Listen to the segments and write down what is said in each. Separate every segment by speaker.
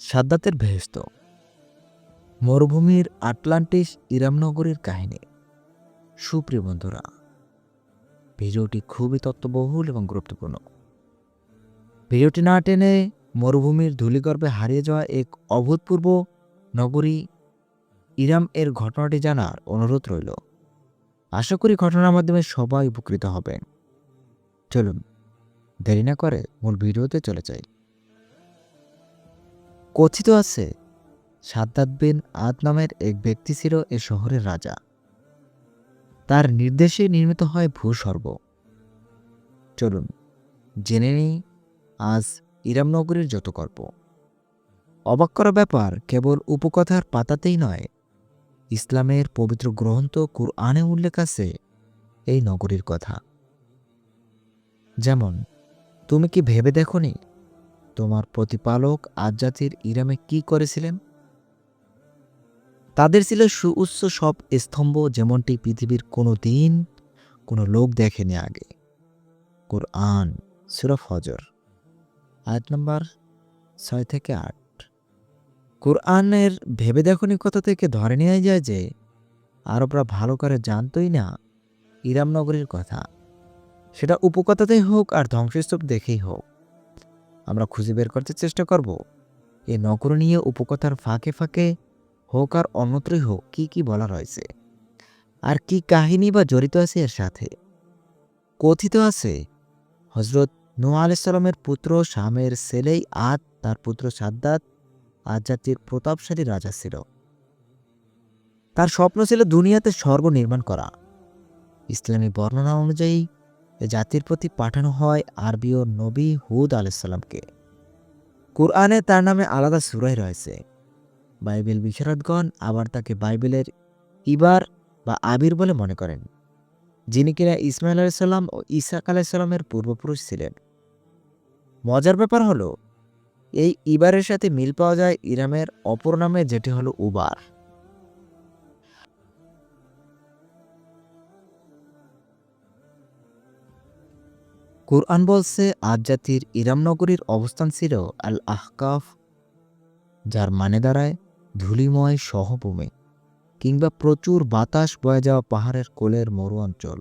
Speaker 1: সাদ্দাতের বেহেস্ত মরুভূমির আটলান্টিস ইরামনগরীর কাহিনী। সুপ্রিয় বন্ধুরা, ভিডিওটি খুবই তত্ত্ববহুল এবং গুরুত্বপূর্ণ। ভিডিওটি না টেনে মরুভূমির ধূলিগর্ভে হারিয়ে যাওয়া এক অভূতপূর্ব নগরী ইরাম এর ঘটনাটি জানার অনুরোধ রইল। আশা করি ঘটনার মাধ্যমে সবাই উপকৃত হবেন। চলুন, দেরি না করে মূল ভিডিওতে চলে যাই। কথিত আছে, সাদ্দাত বিন আদ নামের এক ব্যক্তি ছিল এ শহরের রাজা। তার নির্দেশে নির্মিত হয় ভূস্বর্গ। চলুন, জেনে নিই আজ ইরামনগরীর যত গল্প। অবাক করা ব্যাপার, কেবল উপকথার পাতাতেই নয়, ইসলামের পবিত্র গ্রন্থ কুরআনে উল্লেখ আছে এই নগরীর কথা। যেমন, তুমি কি ভেবে দেখনি তোমার প্রতিপালক আজ জাতির ইরামে কি করেছিলেন? তাদের ছিল সুউচ্চ সব স্তম্ভ যেমনটি পৃথিবীর কোনো দিন কোনো লোক দেখেনি আগে। কোরআন সুরফ হজর আয়াত নম্বর ছয় থেকে আট। কোরআনের ভেবে দেখনি কথা থেকে ধরে নেওয়া যায় যে আরবরা ভালো করে জানতই না ইরামনগরীর কথা। সেটা উপকথাতেই হোক আর ধ্বংসস্তূপ দেখেই হোক। আমরা খুঁজে বের করতে চেষ্টা করব। এই নগর নিয়ে উপকথার ফাঁকে ফাঁকে হোক আর অন্যত্রই হোক, কী কী বলা রয়েছে? আর কি কাহিনী বা জড়িত আছে এর সাথে? কথিত আছে হজরত নোয়া আলাইসাল্লামের পুত্র শামের ছেলেই আদ, তার পুত্র সাদ্দাত আজ জাতির প্রতাপশালী রাজা ছিল। তার স্বপ্ন ছিল দুনিয়াতে স্বর্গ নির্মাণ করা। ইসলামী বর্ণনা অনুযায়ী এ জাতির প্রতি পাঠানো হয় আরবীয় নবী হুদ আলাইসাল্লামকে কোরআনে তার নামে আলাদা সুরাই রয়েছে। বাইবেল বিশারদগণ আবার তাকে বাইবেলের ইবার বা আবির বলে মনে করেন, যিনি কিনা ইসমাইল আলাইসাল্লাম ও ইসাক আলাইসাল্লামের পূর্বপুরুষ ছিলেন। মজার ব্যাপার হলো, এই ইবারের সাথে মিল পাওয়া যায় ইরামের অপর নামে যেটি হলো উবার। কুরআন বলছে, আজ জাতির ইরাম নগরীর অবস্থান ছিল আল আহকাফ যার মানে দাঁড়ায় ধূলিময় সহভূমি কিংবা প্রচুর বাতাস বয়ে যাওয়া পাহাড়ের কোলের মরু অঞ্চল।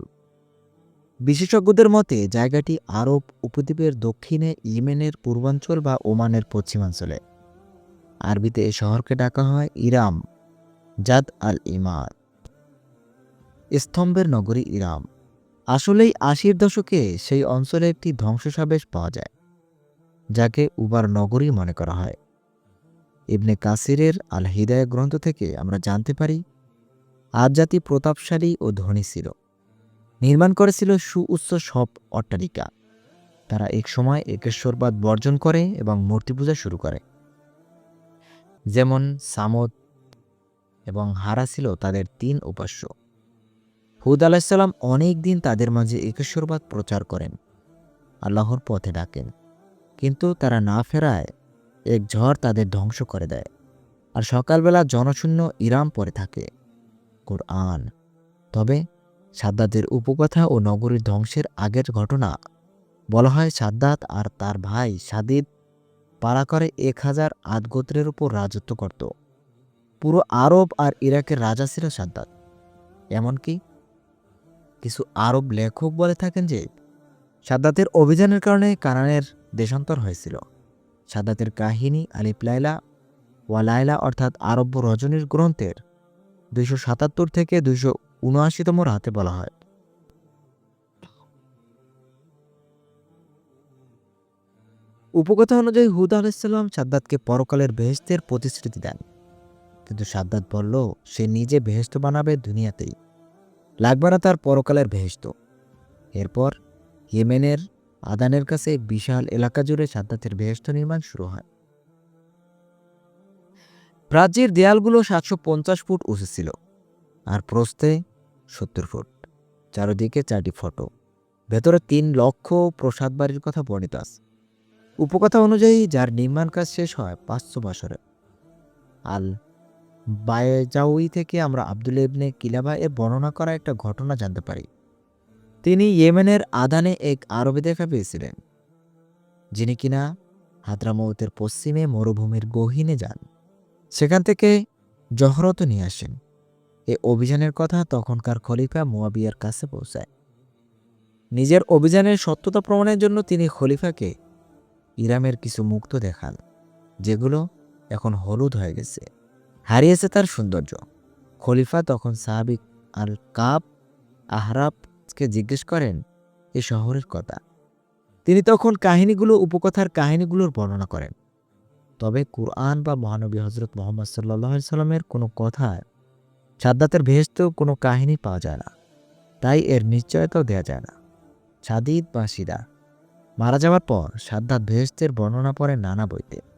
Speaker 1: বিশেষজ্ঞদের মতে, জায়গাটি আরব উপদ্বীপের দক্ষিণে ইয়েমেনের পূর্বাঞ্চল বা ওমানের পশ্চিমাঞ্চলে। আরবিতে এ শহরকে ডাকা হয় ইরাম জাদ আল ইমাদ স্তম্ভের নগরী ইরাম। আসলেই আশির দশকে সেই অঞ্চলে একটি ধ্বংসসাবেশ পাওয়া যায়, যাকে উবার নগরী মনে করা হয়। ইবনে কাসিরের আল হিদায়া গ্রন্থ থেকে আমরা জানতে পারি, আজ জাতি প্রতাপশালী ও ধনী ছিল। নির্মাণ করেছিল সুউচ্চ সব অট্টালিকা। তারা এক সময় একেশ্বরবাদ বর্জন করে এবং মূর্তি পূজা শুরু করে। যেমন সামদ এবং হারা ছিল তাদের তিন উপাস্য। হুদ আলাহিসাল্লাম অনেক দিন তাদের মাঝে একেশ্বরবাদ প্রচার করেন, আল্লাহর পথে ডাকেন। কিন্তু তারা না ফেরায়, এক ঝড় তাদের ধ্বংস করে দেয়। আর সকালবেলা জনশূন্য ইরাম পরে থাকে, কোরআন। তবে সাদ্দাতের উপকথা ও নগরীর ধ্বংসের আগের ঘটনা, বলা হয় সাদ্দাত আর তার ভাই সাদিদ পাড়া করে এক হাজার আদগোত্রের উপর রাজত্ব করত। পুরো আরব আর ইরাকের রাজা ছিল সাদ্দাত। এমনকি কিছু আরব লেখক বলে থাকেন যে, সাদ্দাতের অভিযানের কারণে কানানের দেশান্তর হয়েছিল। সাদ্দাতের কাহিনী আলিপ লাইলা ওয়ালাইলা অর্থাৎ আরব্য রজনীর গ্রন্থের দুইশো সাতাত্তর থেকে দুইশো উনআশিতম রাতে বলা হয়। উপকথা অনুযায়ী হুদ আলাইসাল্লাম সাদ্দাতকে পরকালের বেহেস্তের প্রতিশ্রুতি দেন। কিন্তু সাদ্দাত বলল, সে নিজে বেহেস্ত বানাবে দুনিয়াতেই। লাগবে না তার পরকালের বেহেস্ত এরপর ইয়েমেনের আদানের কাছে বিশাল এলাকা জুড়ে সাদ্দাতের বেহেস্ত নির্মাণ শুরু হয়। প্রাচীর দেয়ালগুলো সাতশো পঞ্চাশ ফুট উঁচু ছিল আর প্রস্থে সত্তর ফুট, চারদিকে চারটি ফটো। ভেতরে তিন লক্ষ প্রসাদ বাড়ির কথা বর্ণিত আছে। উপকথা অনুযায়ী যার নির্মাণ কাজ শেষ হয় পাঁচশো বছরে। আল বায়জাউই থেকে আমরা আব্দুল ইবনে কিলাবা এর বর্ণনা করা একটা ঘটনা জানতে পারি। তিনি ইয়েমেনের আদানে এক আরবে দেখা পেয়েছিলেন, যিনি কিনা হাদ্রামৌতের পশ্চিমে মরুভূমির গহীনে যান। সেখান থেকে জহরত নিয়ে আসেন। এ অভিযানের কথা তখনকার খলিফা মুয়াবিয়ার কাছে পৌঁছায়। নিজের অভিযানের সত্যতা প্রমাণের জন্য তিনি খলিফাকে ইরামের কিছু মুক্ত দেখান, যেগুলো এখন হলুদ হয়ে গেছে। হারিয়েছে তার সৌন্দর্য। খলিফা তখন সাহাবিক আল কাব আহরাবকে জিজ্ঞেস করেন, এ শহরের কথা? তিনি তখন কাহিনীগুলো, উপকথার কাহিনীগুলোর বর্ণনা করেন। তবে কুরআন বা মহানবী হজরত মোহাম্মদ সাল্লাহ সাল্লামের কোনো কথায় সাদ্দাতের ভেস্তেও কোনো কাহিনী পাওয়া যায় না। তাই এর নিশ্চয়তাও দেওয়া যায় না। সাদিদ বা সিদা মারা যাওয়ার পর সাদ্দাত ভেস্তের বর্ণনা পড়ে নানা বইতে।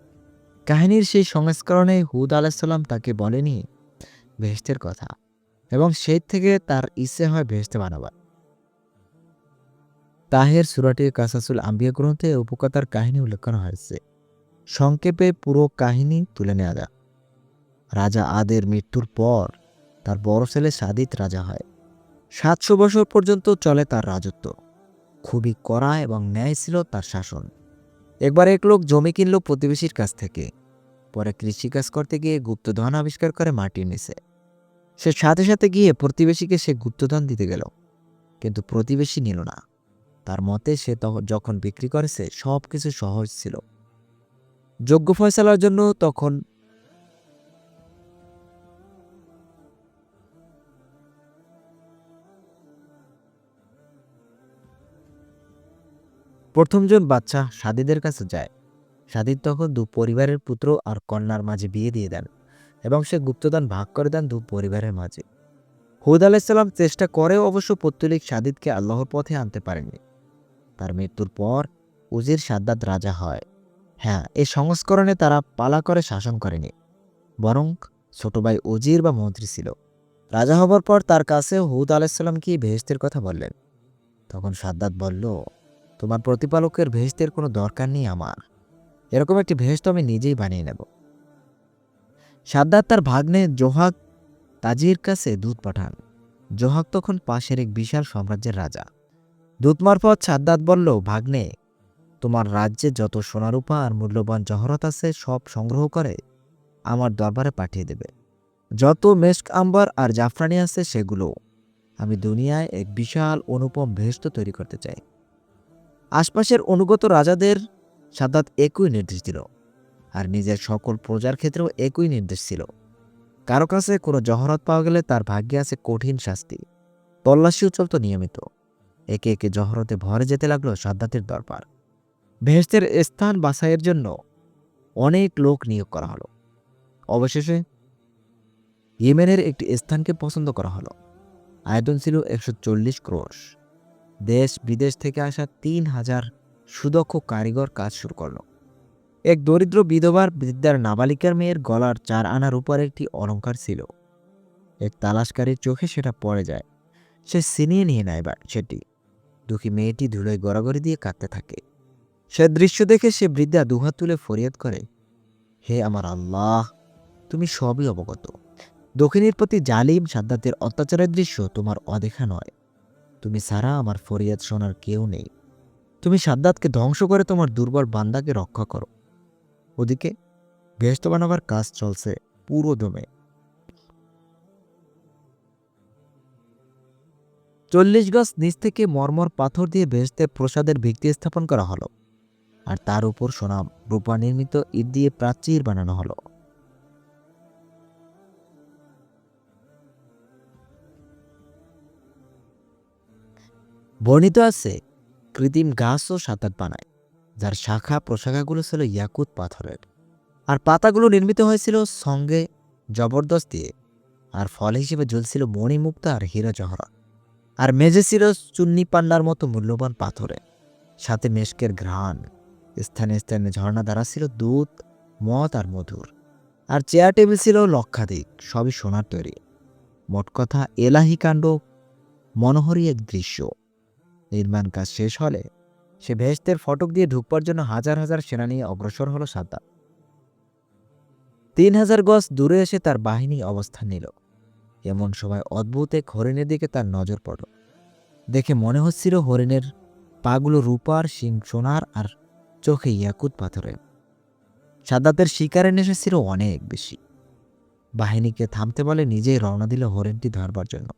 Speaker 1: কাহিনীর সেই সংস্করণে হুদ আলাহিসাল্লাম তাকে বলেনি ভেস্তের কথা এবং সেই থেকে তার ইচ্ছে হয় ভেস্তে বানাবার। তাহের সুরাটি কাসাসুল আম্বিয়া গ্রন্থে উপকথার কাহিনী উল্লেখ করা হয়েছে। সংক্ষেপে পুরো কাহিনী তুলে নেওয়া যাক। রাজা আদের মৃত্যুর পর তার বড় ছেলে সাদিত রাজা হয়। সাতশো বছর পর্যন্ত চলে তার রাজত্ব। খুবই কড়া এবং ন্যায় ছিল তার শাসন। একবার এক লোক জমি কিনল প্রতিবেশীর কাছ থেকে। পরে কৃষিকাজ করতে গিয়ে গুপ্তধন আবিষ্কার করে মাটির নিচে। সে সাথে সাথে গিয়ে প্রতিবেশীকে সে গুপ্তধন দিতে গেল। কিন্তু প্রতিবেশী নিল না। তার মতে সে যখন বিক্রি করেছে সব কিছু সহজ ছিল। যোগ্য ফয়সালার জন্য তখন প্রথমজন বাচ্চা সাদিদের কাছে যায়। সাদিদ তখন দু পরিবারের পুত্র আর কন্যার মাঝে বিয়ে দিয়ে দেন এবং সে গুপ্তদান ভাগ করে দেন দু পরিবারের মাঝে। হুদ আলাইসাল্লাম চেষ্টা করেও অবশ্য পত্তলিক সাদিদকে আল্লাহর পথে আনতে পারেননি। তার মৃত্যুর পর উজির সাদ্দাত রাজা হয়। হ্যাঁ এই সংস্করণে তারা পালা করে শাসন করেনি, বরং ছোট ভাই উজির বা মন্ত্রী ছিল। রাজা হবার পর তার কাছে হুদ আলাইসাল্লামকে ভেস্তের কথা বললেন? তখন সাদ্দাত বলল তোমার প্রতিপালকের ভেস্তের কোনো দরকার নেই আমার। এরকম একটি ভেস্ত আমি নিজেই বানিয়ে নেব। সাদ্দাত তার ভাগ্নে জোহাক তাজির কাছে দুধ পাঠান। জোহাক তখন পাশের এক বিশাল সাম্রাজ্যের রাজা। দূত মারফত সাদ্দাত বলল, ভাগ্নে, তোমার রাজ্যে যত সোনারূপা আর মূল্যবান জহরত আছে সব সংগ্রহ করে আমার দরবারে পাঠিয়ে দেবে। যত মেস্ক আম্বার আর জাফরানি আছে সেগুলো আমি দুনিয়ায় এক বিশাল অনুপম ভেস্ত তৈরি করতে চাই। আশপাশের অনুগত রাজাদের সাদ্দাত একই নির্দেশ দিল আর নিজের সকল প্রজার ক্ষেত্রেও একই নির্দেশ ছিল। কারও কাছে কোনো জহরত পাওয়া গেলে তার ভাগ্যে আছে কঠিন শাস্তি। তল্লাশিও চলত নিয়মিত। একে একে জহরতে ভরে যেতে লাগল সাদ্দাতের দরবার। ভেস্তের স্থান বাছাইয়ের জন্য অনেক লোক নিয়োগ করা হলো। অবশেষে ইয়েমেনের একটি স্থানকে পছন্দ করা হলো। আয়তন ছিল একশো চল্লিশ ক্রোশ। দেশ বিদেশ থেকে আসা তিন হাজার সুদক্ষ কারিগর কাজ শুরু করল। এক দরিদ্র বিধবার বৃদ্ধার নাবালিকার মেয়ের গলার চার আনার উপর একটি অলঙ্কার ছিল। এক তালাশকারীর চোখে সেটা পড়ে যায়। সে ছিনিয়ে নিয়ে নেয় সেটি। দুঃখী মেয়েটি ধুলোয় গড়াগড়ি দিয়ে কাঁদতে থাকে। সে দৃশ্য দেখে সে বৃদ্ধা দুহাত তুলে ফরিয়াদ করে, হে আমার আল্লাহ, তুমি সবই অবগত। দক্ষিণের প্রতি জালিম সাদ্দাতের অত্যাচারের দৃশ্য তোমার অদেখা নয়। তুমি ছাড়া আমার ফরিয়াদ শোনার কেউ নেই। তুমি সাদ্দাতকে ধ্বংস করে তোমার দুর্বল বান্দাকে রক্ষা করো। ওদিকে ভেস্ত বানাবার কাজ চলছে পুরো দমে। চল্লিশ গজ নিচ থেকে মর্মর পাথর দিয়ে ভেস্তের প্রসাদের ভিত্তি স্থাপন করা হলো। আর তার উপর সোনা রূপা নির্মিত ইট দিয়ে প্রাচীর বানানো হলো। বর্ণিত আছে, কৃত্রিম গাছও সাঁতার বানায়, যার শাখা প্রশাখাগুলো ছিল ইয়াকুত পাথরের। আর পাতাগুলো নির্মিত হয়েছিল সঙ্গে জবরদস্ত দিয়ে আর ফল হিসেবে ঝুলছিল মণিমুক্তা আর হীরা জহরা। আর মেঝে ছিল চুন্নি পান্নার মতো মূল্যবান পাথরে। সাথে মেশকের ঘ্রাণ, স্থানে স্থানে ঝর্ণা দ্বারা ছিল দুধ, মদ আর মধুর। আর চেয়ার টেবিল ছিল লক্ষাধিক, সবই সোনার তৈরি। মোট কথা এলাহি কাণ্ড, মনোহরী এক দৃশ্য। নির্মাণ কাজ শেষ হলে সে ভেস্তের ফটক দিয়ে ঢুকবার জন্য হাজার হাজার সেনা নিয়ে অগ্রসর হলো সাদ্দা। তিন হাজার গজ দূরে এসে তার বাহিনী অবস্থান নিল। এমন সময় অদ্ভুত এক হরিণের দিকে তার নজর পড়ল। দেখে মনে হচ্ছিল হরিণের পাগুলো রূপার, শিং সোনার আর চোখে ইয়াকুত পাথরের। সাদ্দাতের শিকারে নেশা ছিল অনেক বেশি। বাহিনীকে থামতে বলে নিজেই রওনা দিল হরিণটি ধরবার জন্য।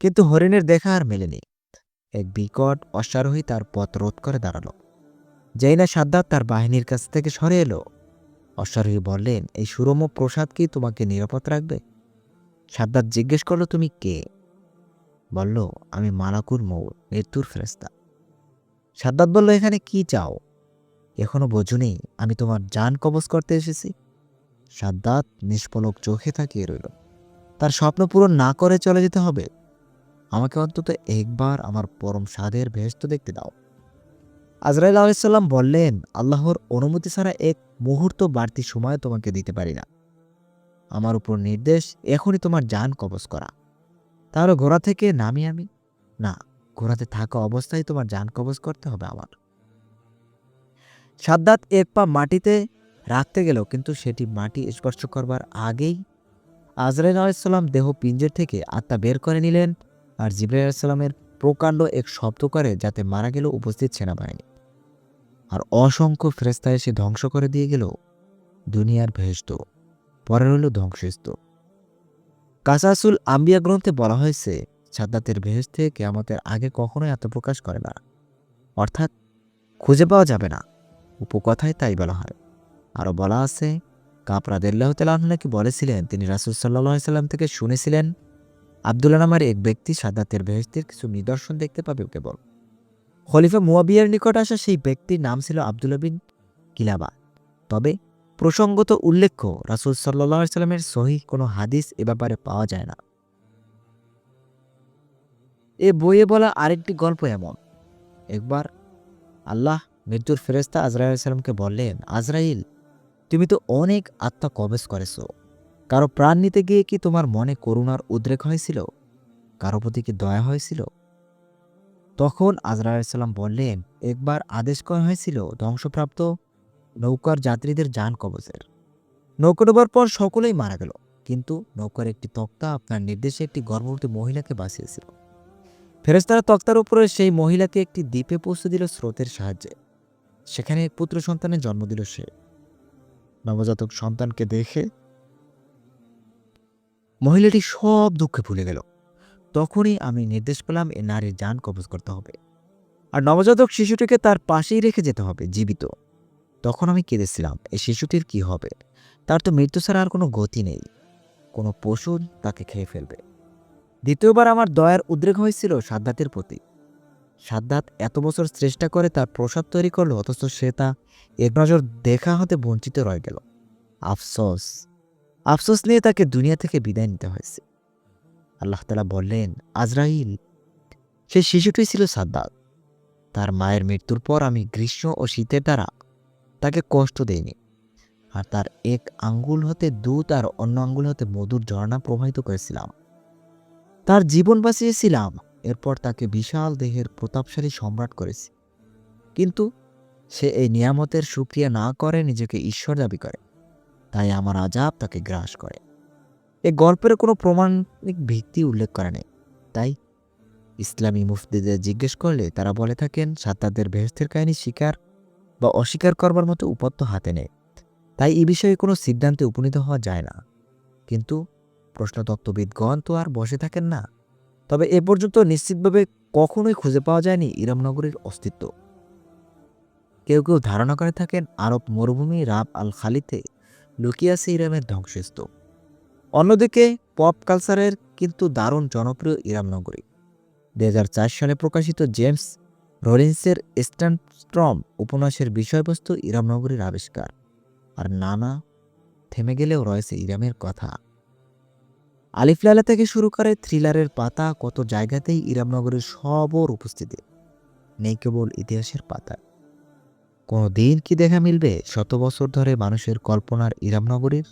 Speaker 1: কিন্তু হরিণের দেখা আর মেলেনি। এক বিকট অশ্বারোহী তার পথ রোধ করে দাঁড়াল। যেই না সাদ্দাত তার বাহিনীর কাছ থেকে সরে এলো। অশ্বারোহী বললেন, এই সুরম প্রসাদ কি তোমাকে নিরাপদ রাখবে? সাদ্দাত জিজ্ঞেস করল, তুমি কে? বলল, আমি মালাকুর মৌর, মৃত্যুর ফেরেস্তা সাদ্দাত বলল, এখানে কি চাও? এখনও বোঝুনি আমি তোমার যান কবজ করতে এসেছি। সাদ্দাত নিষ্পলক চোখে তাকিয়ে রইল, তার স্বপ্ন পূরণ না করে চলে যেতে হবে। আমাকে অন্তত একবার আমার পরম স্বাদের ভেস্ত দেখতে দাও। আজরাইল আলাইসাল্লাম বললেন, আল্লাহর অনুমতি ছাড়া এক মুহূর্ত বাড়তি সময় তোমাকে দিতে পারি না। আমার উপর নির্দেশ, এখনই তোমার যান কবজ করা। তাহলে ঘোড়া থেকে নামি আমি? না, ঘোড়াতে থাকা অবস্থায় তোমার যান কবজ করতে হবে আমার। সাদ্দাত এক পা মাটিতে রাখতে গেল, কিন্তু সেটি মাটি স্পর্শ করবার আগেই আজরাইল আলাইসাল্লাম দেহ পিঞ্জের থেকে আত্মা বের করে নিলেন। আর জিব্রাইল আলাইসাল্লামের প্রকাণ্ড এক শব্দ করে যাতে মারা গেল উপস্থিত সেনাবাহিনী। আর অসংখ্য ফেরেস্তা এসে ধ্বংস করে দিয়ে গেল দুনিয়ার ভেস্ত পরে রইল ধ্বংসস্ত কাসাসুল আম্বিয়া গ্রন্থে বলা হয়েছে, সাদ্দাতের ভেস্তে কেয়ামতের আগে কখনোই আত্মপ্রকাশ করে না, অর্থাৎ খুঁজে পাওয়া যাবে না। উপকথায় তাই বলা হয়। আরও বলা আছে, কাপরাদেল্লাহ তালাহ নাকি বলেছিলেন, তিনি রাসুল সাল্লাহ সাল্লাম থেকে শুনেছিলেন আবদুল্লা নামের এক ব্যক্তি সাদাতের বেহেস্তির কিছু নিদর্শন দেখতে পাবে কেবল খলিফা মুয়াবিয়ার নিকট আসা সেই ব্যক্তির নাম ছিল আবদুল্লা বিন কিলাবা। তবে প্রসঙ্গত উল্লেখ্য, রাসুল সাল্লাহ সাল্লামের সহি কোনো হাদিস এ ব্যাপারে পাওয়া যায় না। এ বইয়ে বলা আরেকটি গল্প এমন। একবার আল্লাহ মৃত্যুর ফেরেস্তা আজরাইল সাল্লামকে বললেন, আজরাইল, তুমি তো অনেক আত্মা কবেজ করেছ। কারও প্রাণ নিতে গিয়ে কি তোমার মনে করুণার উদ্রেক হয়েছিল? কারও প্রতি কি দয়া হয়েছিল? তখন আজরা আলাইসাল্লাম বললেন, একবার আদেশ করা হয়েছিল ধ্বংসপ্রাপ্ত নৌকার যাত্রীদের যান কবচের। নৌকা ডোবার পর সকলেই মারা গেল, কিন্তু নৌকার একটি তক্তা আপনার নির্দেশে একটি গর্ভবতী মহিলাকে বাঁচিয়েছিল। ফেরেস্তারা তক্তার উপরে সেই মহিলাকে একটি দ্বীপে পৌঁছে দিল স্রোতের সাহায্যে। সেখানে পুত্র সন্তানের জন্ম দিল সে। নবজাতক সন্তানকে দেখে মহিলাটি সব দুঃখে ভুলে গেল। তখনই আমি নির্দেশ পেলাম এ নারীর যান কবজ করতে হবে। আর নবজাতক শিশুটিকে তার পাশেই রেখে যেতে হবে, জীবিত। তখন আমি কেঁদেছিলাম এই শিশুটির কি হবে? তার তো মৃত্যু ছাড়া আর কোনো গতি নেই। কোনো পশু তাকে খেয়ে ফেলবে। দ্বিতীয়বার আমার দয়ার উদ্রেক হয়েছিল সাদ্দাতের প্রতি। সাদ্দাত এত বছর চেষ্টা করে তার প্রসাদ তৈরি করল, অথচ সে তা এক নজর দেখা হতে বঞ্চিত রয়ে গেল। আফসোস। আফসোস নিয়ে তাকে দুনিয়া থেকে বিদায় নিতে হয়েছে। আল্লাহ তালা বললেন, আজরাইল, সে শিশুটি ছিল সাদ্দাত। তার মায়ের মৃত্যুর পর আমি গ্রীষ্ম ও শীতের দ্বারা তাকে কষ্ট দেইনি। আর তার এক আঙ্গুল হতে দুধ আর অন্য আঙ্গুল হতে মধুর ঝর্ণা প্রবাহিত করেছিলাম। তার জীবন বাঁচিয়েছিলাম, এরপর তাকে বিশাল দেহের প্রতাপশালী সম্রাট করেছি। কিন্তু সে এই নিয়ামতের সুক্রিয়া না করে নিজেকে ঈশ্বর দাবি করে। তাই আমার আজাব তাকে গ্রাস করে। এ গল্পের কোনো প্রমাণিক ভিত্তি উল্লেখ করে নেই। তাই ইসলামী মুফতিদের জিজ্ঞেস করলে তারা বলে থাকেন, সাত্তাদের বেহস্তের কাহিনী স্বীকার বা অস্বীকার করবার মতো উপত্য হাতে নেই। তাই এ বিষয়ে কোনো সিদ্ধান্তে উপনীত হওয়া যায় না। কিন্তু প্রশ্নতত্ত্ববিদগণ তো আর বসে থাকেন না। তবে এ পর্যন্ত নিশ্চিতভাবে কখনোই খুঁজে পাওয়া যায়নি ইরামনগরীর অস্তিত্ব। কেউ কেউ ধারণা করে থাকেন, আরব মরুভূমি রাব আল খালিতে লুকিয়ে আছে ইরামের ধ্বংসস্তূপ। অন্যদিকে পপ কালচারের কিন্তু দারুণ জনপ্রিয় ইরামনগরী দু হাজার চার সালে প্রকাশিত জেমস রলিন্সের স্ট্যান্ডস্ট্রম উপন্যাসের বিষয়বস্তু ইরামনগরীর আবিষ্কার, আর নানা থেমে গেলেও রয়েছে ইরামের কথা। আলিফলালা থেকে শুরু করে থ্রিলারের পাতা কত জায়গাতেই ইরামনগরের সবর উপস্থিতি, নেই কেবল ইতিহাসের পাতা কোনো দিন কি দেখা মিলবে? শত বছর ধরে মানুষের কল্পনার ইরামনগরীর